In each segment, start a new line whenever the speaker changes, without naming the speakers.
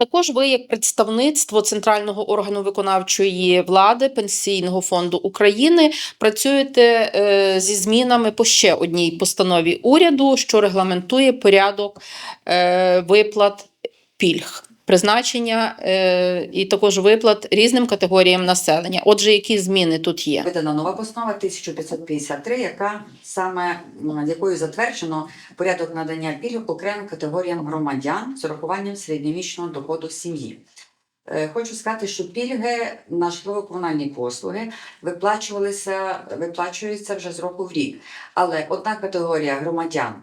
Також ви, як представництво центрального органу виконавчої влади Пенсійного фонду України, працюєте е, зі змінами по ще одній постанові уряду, що регламентує порядок е, виплат пільг. Призначення е, і також виплат різним категоріям населення. Отже, які зміни тут є?
Видана нова постанова 1553, яка саме якою затверджено порядок надання пільг окремим категоріям громадян з урахуванням середньомісячного доходу сім'ї. Е, Хочу сказати, що пільги на житлово-комунальні послуги виплачувалися, виплачуються вже з року в рік. Але одна категорія громадян,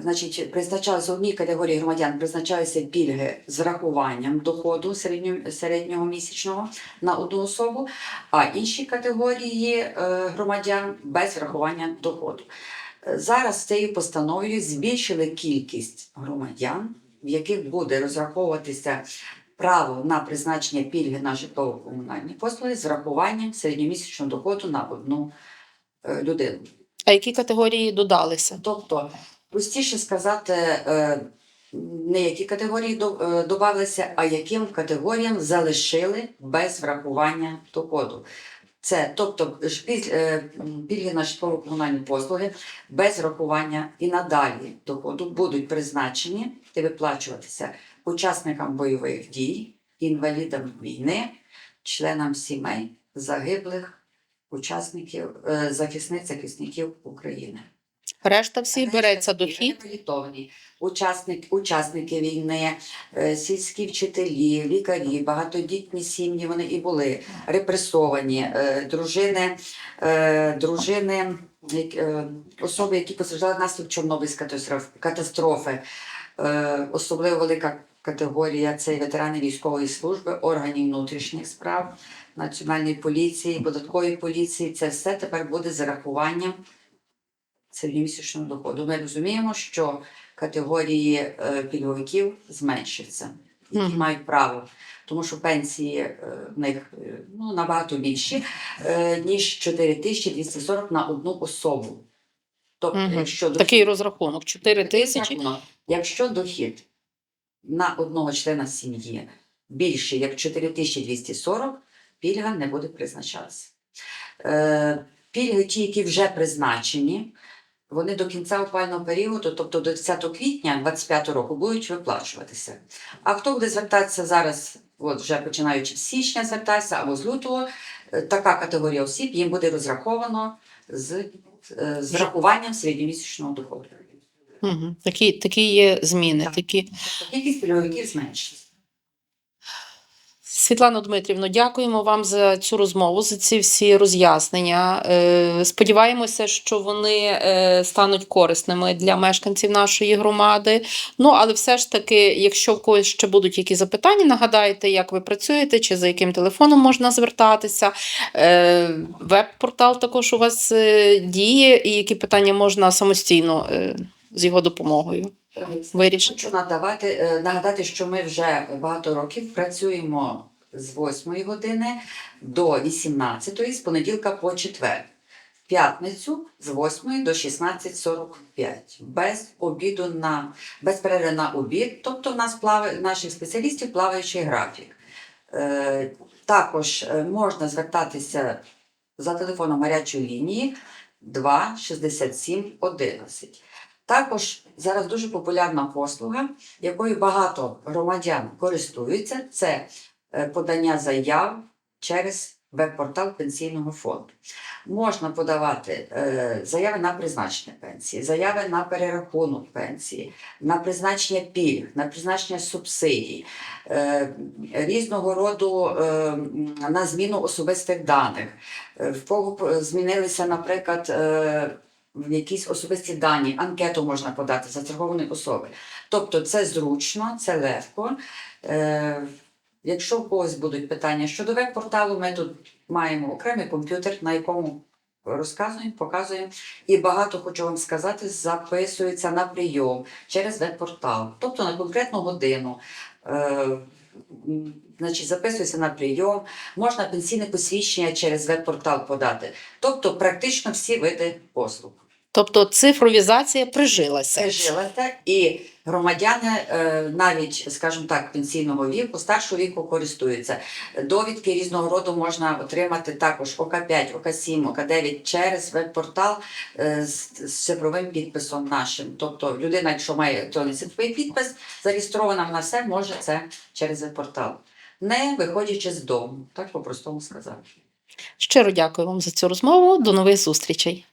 значить, призначалися одній категорії громадян призначалися пільги з врахуванням доходу середньо, середнього місячного на одну особу, а інші категорії е, громадян без врахування доходу. Е, Зараз цією постановою збільшили кількість громадян, в яких буде розраховуватися право на призначення пільги на житлово-комунальні послуги з врахуванням середньомісячного доходу на одну е, людину.
А які категорії додалися?
Тобто, простіше сказати, е, не які категорії е, додалися, а яким категоріям залишили без врахування доходу. Це тобто е, пільги на житлово-комунальні послуги без врахування і надалі доходу будуть призначені і виплачуватися учасникам бойових дій, інвалідам війни, членам сімей загиблих учасників е, захисниць захисників України.
Решта всі береться дохід.
Реабілітовані учасник, учасники війни, е, сільські вчителі, лікарі, багатодітні сім'ї вони і були репресовані, е, дружини, дружини, особи, які постраждали внаслідок Чорнобильської катастрофи. Особливо велика категорія це ветерани військової служби, органів внутрішніх справ, національної поліції, податкової поліції. Це все тепер буде зарахуванням середньомісячного доходу. Ми розуміємо, що категорії е, пільговиків зменшаться, які
Мгм.
мають право, тому що пенсії е, в них е, ну, набагато більші, ніж 4240 на одну особу. Тобто,
Мгм.
якщо
Такий розрахунок 4 тисячі.
Якщо дохід на одного члена сім'ї більше як 4240, пільга не буде призначатися. Е, пільги, ті, які вже призначені, вони до кінця опального періоду, тобто до 10 квітня 2025 року, будуть виплачуватися. А хто буде звертатися зараз, от вже починаючи з січня звертатися або з лютого, е, така категорія осіб їм буде розраховано з, е, з врахуванням середньомісячного доходу.
Угу. Такі, такі є зміни.
Так.
Такі.
Кількість пільговиків зменшиться.
Світлано Дмитрівно, дякуємо вам за цю розмову, за ці всі роз'яснення. Е, Сподіваємося, що вони е, стануть корисними для мешканців нашої громади. Ну, але все ж таки, якщо в когось ще будуть які запитання, нагадайте, як ви працюєте, чи за яким телефоном можна звертатися. Е, Веб-портал також у вас діє, і які питання можна самостійно з його допомогою вирішити.
Хочу надавати, е, нагадати, що ми вже багато років працюємо з 8 години до 18 з понеділка по четвер. В П'ятницю з 8 до 16.45. Без обіду на без перерви на обід. Тобто в нас плаває наших спеціалістів плаваючий графік. Е, також е, можна звертатися за телефоном гарячої лінії 2 67 11. Також зараз дуже популярна послуга, якою багато громадян користуються, це е, подання заяв через веб-портал пенсійного фонду. Можна подавати е, заяви на призначення пенсії, заяви на перерахунок пенсії, на призначення пільг, на призначення субсидій, е, різного роду на зміну особистих даних. В кого змінилися, наприклад, якісь особисті дані, анкету можна подати застрахованої особи. Тобто це зручно, це легко. Е, якщо в когось будуть питання щодо веб-порталу, ми тут маємо окремий комп'ютер, на якому розказуємо, показуємо. І багато хочу вам сказати, записується на прийом через веб-портал, тобто на конкретну годину. Е, Значить, записується на прийом, можна пенсійне посвідчення через веб-портал подати. Тобто практично всі види послуг.
Тобто цифровізація прижилася.
Пережилася, і громадяни е, навіть, скажімо так, пенсійного віку, старшого віку користуються. Довідки різного роду можна отримати також ОК5, ОК7, ОК9 через веб-портал е, з, цифровим підписом нашим. Тобто людина, якщо має електронний цифровий підпис, зареєстрована вона все може це через веб-портал. Не виходячи з дому, так по-простому сказати.
Щиро дякую вам за цю розмову. До нових зустрічей.